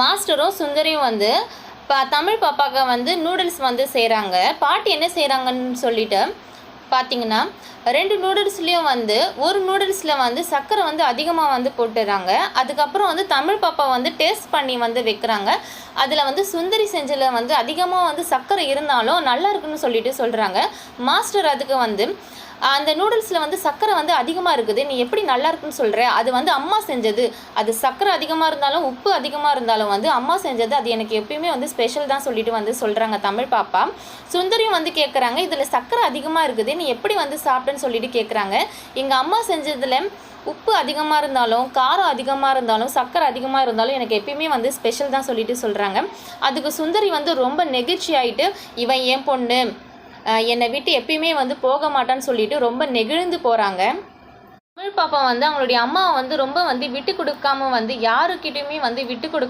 மாஸ்டரும் சுந்தரியும் வந்து பா தமிழ் பாப்பாவுக்கு வந்து நூடுல்ஸ் வந்து செய்கிறாங்க பாட்டி என்ன செய்கிறாங்கன்னு சொல்லிட்டு பார்த்தீங்கன்னா ரெண்டு நூடுல்ஸ்லேயும் வந்து ஒரு நூடுல்ஸில் வந்து சர்க்கரை வந்து அதிகமாக வந்து போட்டுடுறாங்க அதுக்கப்புறம் வந்து தமிழ் பாப்பா வந்து டேஸ்ட் பண்ணி வந்து வைக்கிறாங்க. அதில் வந்து சுந்தரி செஞ்சில் வந்து அதிகமாக வந்து சர்க்கரை இருந்தாலும் நல்லா இருக்குன்னு சொல்லிட்டு சொல்கிறாங்க மாஸ்டர் அதுக்கு வந்து அந்த நூடுல்ஸில் வந்து சர்க்கரை வந்து அதிகமாக இருக்குது. நீ எப்படி நல்லா இருக்குன்னு சொல்கிற அது வந்து அம்மா செஞ்சது. அது சர்க்கரை அதிகமாக இருந்தாலும் உப்பு அதிகமாக இருந்தாலும் வந்து அம்மா செஞ்சது. அது எனக்கு எப்பயுமே வந்து ஸ்பெஷல் தான் சொல்லிட்டு வந்து சொல்கிறாங்க தமிழ் பாப்பா. சுந்தரியும் வந்து கேட்குறாங்க இதில் சர்க்கரை அதிகமாக இருக்குது. நீ எப்படி வந்து சாப்பிட்டேன்னு சொல்லிட்டு கேட்குறாங்க எங்கள் அம்மா செஞ்சதில் உப்பு அதிகமாக இருந்தாலும் காரம் அதிகமாக இருந்தாலும் சர்க்கரை அதிகமாக இருந்தாலும் எனக்கு எப்பயுமே வந்து ஸ்பெஷல் தான் சொல்லிட்டு சொல்கிறாங்க அதுக்கு சுந்தரி வந்து ரொம்ப நெகிழ்ச்சி ஆயிட்டு இவன் என் பொண்ணு. என்னை விட்டு எப்பயுமே வந்து போக மாட்டான்னு சொல்லிட்டு ரொம்ப நெகிழ்ந்து போகிறாங்க தமிழ் பாப்பா வந்து அவங்களுடைய அம்மாவை வந்து ரொம்ப வந்து விட்டு கொடுக்காம வந்து யாருக்கிட்டையுமே வந்து விட்டு கொடுக்க